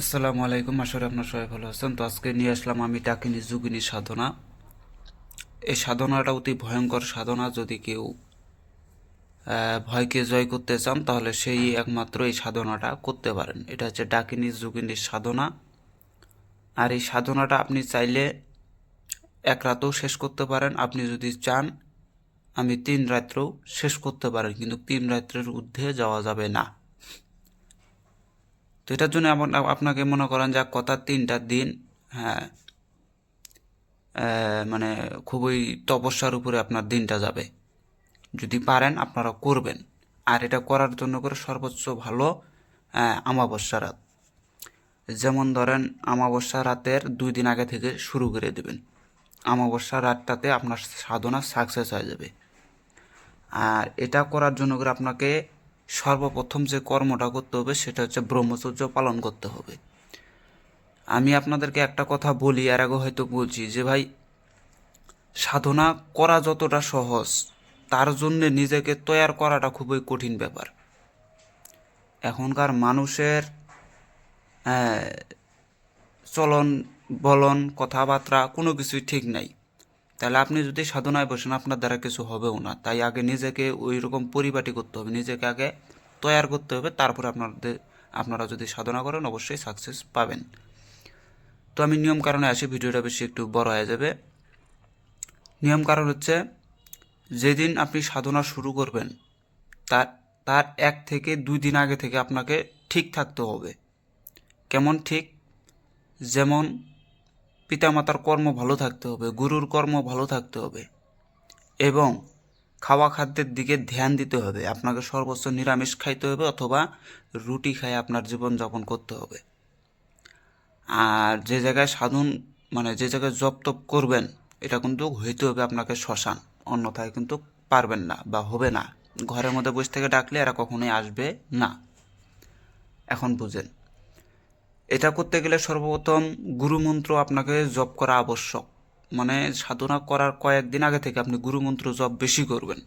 আসসালামু আলাইকুম আসলে আপনার সবাই ভালো আছেন। তো আজকে নিয়ে আসলাম আমি ডাকিনী যুগিনী সাধনা। এই সাধনাটা অতি ভয়ঙ্কর সাধনা, যদি কেউ ভয়কে জয় করতে চান, তাহলে সেই একমাত্র এই সাধনাটা করতে পারেন। এটা হচ্ছে ডাকিনী যুগিনীর সাধনা। আর এই সাধনাটা আপনি চাইলে এক রাতেও শেষ করতে পারেন। আপনি যদি চান, আমি তিন রাত্রেও শেষ করতে পারেন, কিন্তু তিন রাত্রের ঊর্ধ্বে যাওয়া যাবে না। তো এটার জন্য আপনাকে মনে করেন যা কথা তিনটা দিন হ্যাঁ মানে খুবই তপস্যার উপরে আপনার দিনটা যাবে। যদি পারেন আপনারা করবেন। আর এটা করার জন্য করে সর্বোচ্চ ভালো আমাবস্যা রাত। যেমন ধরেন আমাবস্যা রাতের দুই দিন আগে থেকে শুরু করে দেবেন। আমাবস্যা রাতটাতে আপনার সাধনা সাকসেস হয়ে যাবে। আর এটা করার জন্য করে আপনাকে সর্বপ্রথম যে কর্মটা করতে হবে সেটা হচ্ছে ব্রহ্মচর্য পালন করতে হবে। আমি আপনাদেরকে একটা কথা বলি আর আগে হয়তো বলছি যে ভাই, সাধনা করা যতটা সহজ, তার জন্য নিজেকে তৈয়ার করাটা খুবই কঠিন ব্যাপার। এখনকার মানুষের চলন বলন, কথাবার্তা কোনো কিছুই ঠিক নাই। তাহলে আপনি যদি সাধনায় বসেন, আপনার দ্বারা কিছু হবেও না। তাই আগে নিজেকে ওই রকম পরিপাটি করতে হবে, নিজেকে আগে তৈয়ার করতে হবে, তারপরে আপনাদের, আপনারা যদি সাধনা করেন, অবশ্যই সাকসেস পাবেন। তো আমি নিয়ম কারণে আসি, ভিডিওটা বেশি একটু বড় হয়ে যাবে। নিয়ম কারণ হচ্ছে, যেদিন আপনি সাধনা শুরু করবেন, তার তার এক থেকে দুই দিন আগে থেকে আপনাকে ঠিক থাকতে হবে। কেমন ঠিক? যেমন পিতামাতার কর্ম ভালো থাকতে হবে, গুরুর কর্ম ভালো থাকতে হবে, এবং খাওয়া খাদ্যের দিকে ধ্যান দিতে হবে। আপনাকে সর্বোচ্চ নিরামিষ খাইতে হবে অথবা রুটি খাই আপনার জীবনযাপন করতে হবে। আর যে জায়গায় সাধন মানে যে জায়গায় জপ তপ করবেন, এটা কিন্তু হইতে হবে আপনাকে শ্মশান, অন্যথায় কিন্তু পারবেন না বা হবে না। ঘরের মধ্যে বসে থেকে ডাকলে এরা কখনোই আসবে না। এখন বুঝেন। এটা করতে গেলে সর্বপ্রথম গুরুমন্ত্র আপনাকে জপ করা আবশ্যক। মানে সাধনা করার কয়েকদিন আগে থেকে আপনি গুরুমন্ত্র জপ বেশি করবেন।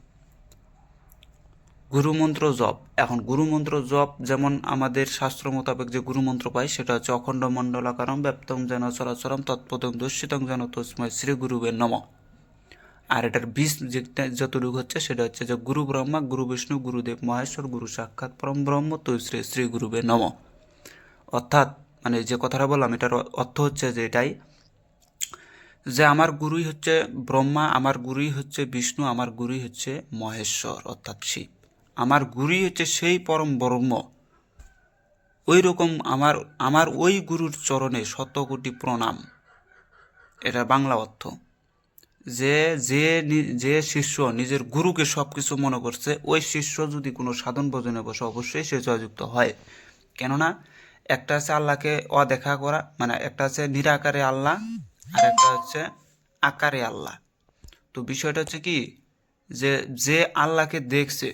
গুরুমন্ত্র জপ। এখন গুরুমন্ত্র জপ যেমন আমাদের শাস্ত্র মোতাবেক যে গুরুমন্ত্র পাই, সেটা হচ্ছে অখণ্ড মণ্ডলাকারম ব্যপ্তম যেন চরাচরম তৎপদং দুঃসিতং যেন তস্ময় শ্রী গুরুবে নম। আর এটার যেটা যতটুকু হচ্ছে সেটা হচ্ছে যে গুরু ব্রহ্মা, গুরু বিষ্ণু, গুরুদেব মহেশ্বর, গুরু সাক্ষাৎ পরম ব্রহ্ম তো শ্রী শ্রী গুরুবে নম। অর্থাৎ মানে যে কথাটা বললাম, এটার অর্থ হচ্ছে যে এটাই যে আমার গুরুই হচ্ছে ব্রহ্মা, আমার গুরুই হচ্ছে বিষ্ণু, আমার গুরুই হচ্ছে মহেশ্বর, অর্থাৎ শিব। আমার গুরুই হচ্ছে সেই পরম ব্রহ্ম। ওই রকম আমার আমার ওই গুরুর চরণে শত কোটি প্রণাম। এটা বাংলা অর্থ। যে যে যে শিষ্য নিজের গুরুকে সব কিছু মনে করছে, ওই শিষ্য যদি কোনো সাধন ভোজনে বসে, অবশ্যই সে জয়যুক্ত হয়। কেননা একটা হচ্ছে আল্লাহকে অদেখা করা মানে একটা হচ্ছে নিরাকারে আল্লাহ, আর একটা হচ্ছে আকারে আল্লাহ। তো বিষয়টা হচ্ছে কি, যে যে আল্লাহকে দেখছে,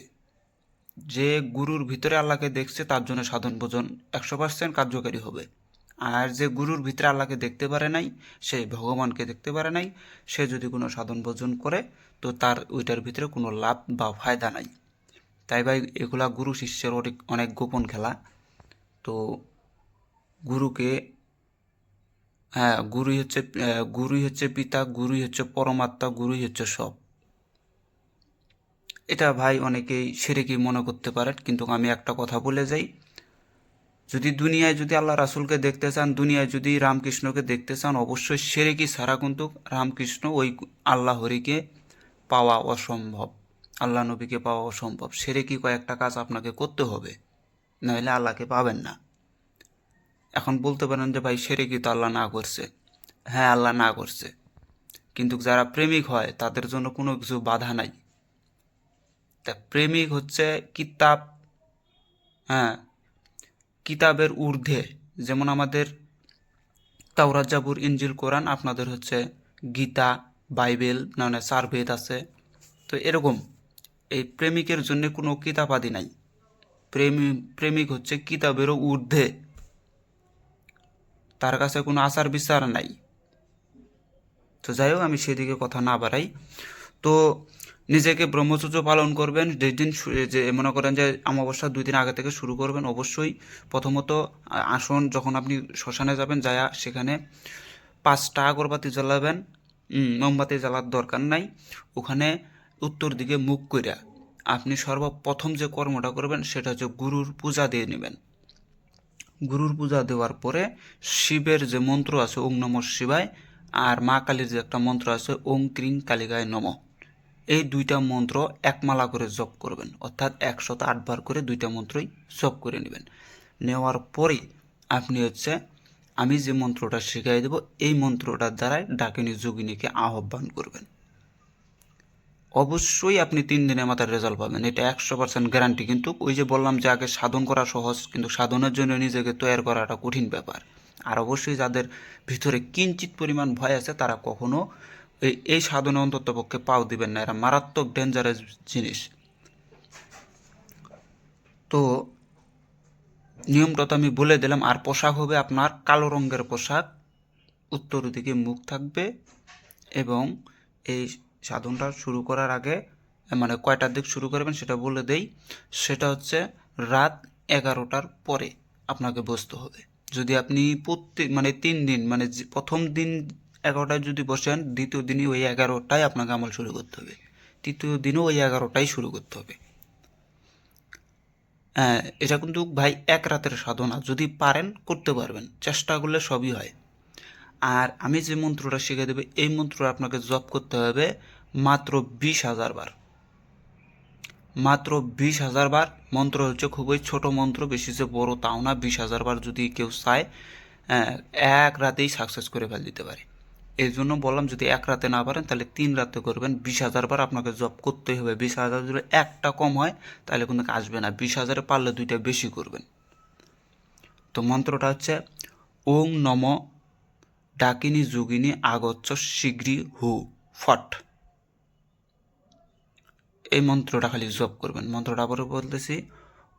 যে গুরুর ভিতরে আল্লাহকে দেখছে, তার জন্য সাধন ভোজন একশো পার্সেন্ট কার্যকারী হবে। আর যে গুরুর ভিতরে আল্লাহকে দেখতে পারে নাই, সে ভগবানকে দেখতে পারে নাই, সে যদি কোনো সাধন ভোজন করে, তো তার ওইটার ভিতরে কোনো লাভ বা ফায়দা নাই। তাই ভাই, এগুলা গুরু শিষ্যের অনেক অনেক গোপন খেলা। তো গুরুকে হ্যাঁ গুরুই হচ্ছে গুরুই হচ্ছে পিতা, গুরুই হচ্ছে পরমাত্মা, গুরুই হচ্ছে সব। এটা ভাই অনেকেই সেরেকি মনে করতে পারেন, কিন্তু আমি একটা কথা বলে যাই। যদি দুনিয়ায় যদি আল্লাহ রাসুলকে দেখতে চান, দুনিয়ায় যদি রামকৃষ্ণকে দেখতে চান, অবশ্যই সেরেকি ছাড়া কিন্তু রামকৃষ্ণ ওই আল্লাহ হরিকে পাওয়া অসম্ভব, আল্লাহ নবীকে পাওয়া অসম্ভব। সেরেকি কয়েকটা কাজ আপনাকে করতে হবে নইলে আল্লাহকে পাবেন না। এখন বলতে পারেন যে, ভাই সেরেকি তো আল্লাহ না করছে। হ্যাঁ আল্লাহ না করছে। কিন্তু যারা প্রেমিক হয়, তাদের জন্য কোনো কিছু বাধা নাই। তা প্রেমিক হচ্ছে কিতাব হ্যাঁ কিতাবের ঊর্ধ্বে। যেমন আমাদের তাওরাত জাবুর ইঞ্জিল কোরআন, আপনাদের হচ্ছে গীতা, বাইবেল মানে চার বেদ আছে। তো এরকম, এই প্রেমিকের জন্য কোনো কিতাবাদি নাই। প্রেমী, প্রেমিক হচ্ছে কিতাবেরও ঊর্ধ্বে। তার কাছে কোনো আচার বিচার নাই। তো যাই হোক, আমি সেদিকে কথা না বাড়াই। তো নিজেকে ব্রহ্মচর্য পালন করবেন যেদিন যে মনে করেন যে অমাবস্যার দুই দিন আগে থেকে শুরু করবেন, অবশ্যই প্রথমত আসন, যখন আপনি শ্মশানে যাবেন, যায়া সেখানে পাঁচটা আগরবাতি জ্বালাবেন। মোমবাতি জ্বালার দরকার নাই। ওখানে উত্তর দিকে মুখ করিয়া আপনি সর্বপ্রথম যে কর্মটা করবেন, সেটা হচ্ছে গুরুর পূজা দিয়ে নেবেন। গুরুর পূজা দেওয়ার পরে শিবের যে মন্ত্র আছে, ওং নম শিবায়, আর মা কালীর যে একটা মন্ত্র আছে, ওং ক্রিং কালিকায় নম। এই দুইটা মন্ত্র একমালা করে জপ করবেন, অর্থাৎ একশত আটবার করে দুইটা মন্ত্রই জপ করে নেবেন। নেওয়ার পরেই আপনি হচ্ছে, আমি যে মন্ত্রটা শিখাই দেব, এই মন্ত্রটার দ্বারাই ডাকিনী যোগিনীকে আহ্বান করবেন। অবশ্যই আপনি তিন দিনের মাথায় রেজাল্ট পাবেন। এটা একশো পার্সেন্ট গ্যারান্টি কিন্তু ওই যে বললাম যে আগে সাধন করা সহজ, কিন্তু সাধনের জন্য নিজেকে তৈরি করাটা কঠিন ব্যাপার। আর অবশ্যই যাদের ভিতরে কিঞ্চিত পরিমাণ ভয় আছে, তারা কখনো এই এই সাধনে অন্তত পক্ষে পাও দিবেন না। এরা মারাত্মক ডেঞ্জারাস জিনিস। তো নিয়মটা তো আমি বলে দিলাম। আর পোশাক হবে আপনার কালো রঙের পোশাক। উত্তর দিকে মুখ থাকবে এবং এই সাধনটা শুরু করার আগে মানে কয়টার দিক শুরু করবেন সেটা বলে দেই। সেটা হচ্ছে রাত এগারোটার পরে আপনাকে বসতে হবে। যদি আপনি প্রত্যেক মানে তিন দিন মানে প্রথম দিন এগারোটায় যদি বসেন, দ্বিতীয় দিনই ওই এগারোটায় আপনাকে আমল শুরু করতে হবে। তৃতীয় দিনও ওই এগারোটাই শুরু করতে হবে। হ্যাঁ এটা কিন্তু ভাই এক রাতের সাধনা। যদি পারেন, করতে পারবেন। চেষ্টা করলে সবই হয়। আর আমি যে মন্ত্রটা শিখে দেবে, এই মন্ত্রটা আপনাকে জপ করতে হবে। মাত্র বিশ হাজার বার। মাত্র বিশ হাজার বার মন্ত্র হচ্ছে খুবই ছোট মন্ত্র, বেশি যে বড় তাও না। বিশ হাজার বার যদি কেউ চায় এক রাতেই সাকসেস করে ফেল দিতে পারে। এই জন্য বললাম, যদি এক রাতে না পারেন, তাহলে তিন রাতে করবেন। বিশ হাজার বার আপনাকে জব করতেই হবে। বিশ হাজার যদি একটা কম হয়, তাহলে কিন্তু আসবে না। বিশ হাজারে পারলে দুইটা বেশি করবেন। তো মন্ত্রটা হচ্ছে, ওং নম ডাকিনী যোগিনী আগচ্ছ শীঘ্রই হু। ফট। এই মন্ত্রটা খালি জপ করবেন। মন্ত্রটা আবারও বলতেছি,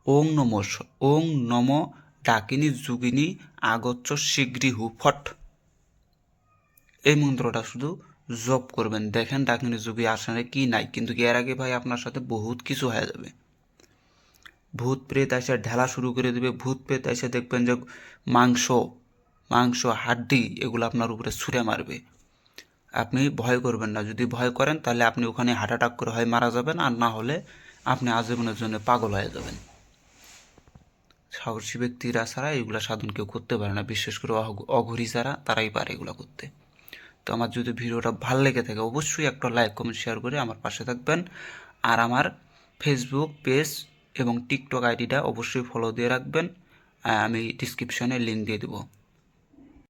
ওং নম ওং নম ডাকিনী যুগিনী আগচ্ছ শীঘ্রই হু, ফট। এই মন্ত্রটা শুধু জপ করবেন। দেখেন ডাকিনী যোগী আসনে কি নাই, কিন্তু এর আগে ভাই আপনার সাথে বহুত কিছু হয়ে যাবে। ভূত প্রেত এসে ঢেলা শুরু করে দেবে। ভূত প্রেত এসে দেখবেন যে মাংস মাংস, হাড্ডি, এগুলো আপনার উপরে ছুঁড়ে মারবে। আপনি ভয় করবেন না। যদি ভয় করেন, তাহলে আপনি ওখানে হার্ট অ্যাটাক করে হয়, মারা যাবেন। আর না হলে আপনি আজীবনের জন্য পাগল হয়ে যাবেন। সাহসী ব্যক্তিরা ছাড়া এগুলো সাধন কেউ করতে পারে না। বিশেষ করে অঘ- অঘরী যারা, তারাই পারে এগুলো করতে। তো আমার যদি ভিডিওটা ভালো লেগে থাকে, অবশ্যই একটা লাইক কমেন্ট শেয়ার করে আমার পাশে থাকবেন। আর আমার ফেসবুক পেজ এবং টিকটক আইডিটা অবশ্যই ফলো দিয়ে রাখবেন। আমি ডিসক্রিপশনে লিঙ্ক দিয়ে দেবো।